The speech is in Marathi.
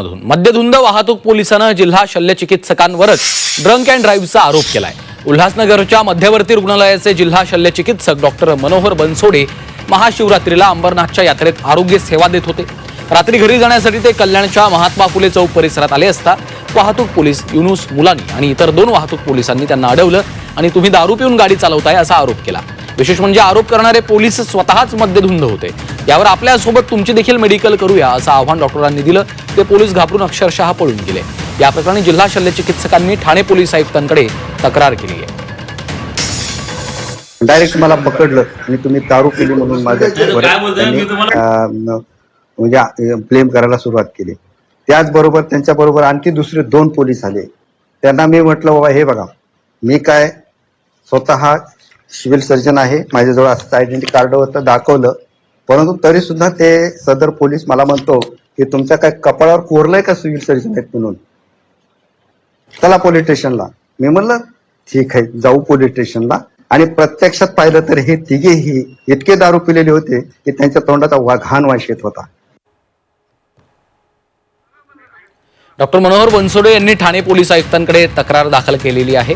मधून. मद्यधुंद वाहतूक पोलिसानं जिल्हा शल्यचिकित्सकांवरच ड्रंक अँड ड्राईव्हचा आरोप केलाय. उल्हासनगरच्या मध्यवर्ती रुग्णालयाचे जिल्हा शल्यचिकित्सक डॉक्टर मनोहर बनसोडे महाशिवरात्रीला अंबरनाथच्या यात्रेत आरोग्य सेवा देत होते. रात्री घरी जाण्यासाठी ते कल्याणच्या महात्मा फुले चौक परिसरात आले असता वाहतूक पोलीस युनुस मुलानी आणि इतर दोन वाहतूक पोलिसांनी त्यांना अडवलं आणि तुम्ही दारू पिऊन गाडी चालवताय असा आरोप केला. विशेष म्हणजे आरोप करणारे पोलीस स्वतःच मद्यधुंद होते. यावर आपल्यासोबत तुमची देखील मेडिकल करूया असं आव्हान डॉक्टरांनी दिलं. ते पोलीस घाबरून अक्षरशः पळून गेले. या प्रकरणी जिल्हा शल्यचिकित्सकांनी ठाणे पोलीस आयुक्तांकडे तक्रार केली आहे. डायरेक्ट मला पकडलं आणि तुम्ही दारू पिली म्हणून माझ्या म्हणजे ब्लेम करायला सुरुवात केली. त्याचबरोबर त्यांच्याबरोबर आणखी दुसरे दोन पोलीस आले. त्यांना मी म्हटलं बाबा हे बघा मी काय स्वतः सिव्हिल सर्जन आहे माझ्याजवळ असं आयडेंटिटी कार्ड होतं दाखवलं. परंतु तरी सुद्धा ते सदर पोलीस मला म्हणतो की तुमच्या काय कपाळावर कोरलंय का सिव्हिल सर्जन आहेत म्हणून? चला पोलीस स्टेशनला. मी म्हणलं ठीक आहे जाऊ पोलीस स्टेशनला. आणि प्रत्यक्षात पाहिलं तर हे तिघेही इतके दारू पिलेले होते की त्यांच्या तोंडाचा वा घाण येत होता. डॉक्टर मनोहर बनसोडे यांनी ठाणे पोलीस आयुक्तांकडे तक्रार दाखल केलेली आहे.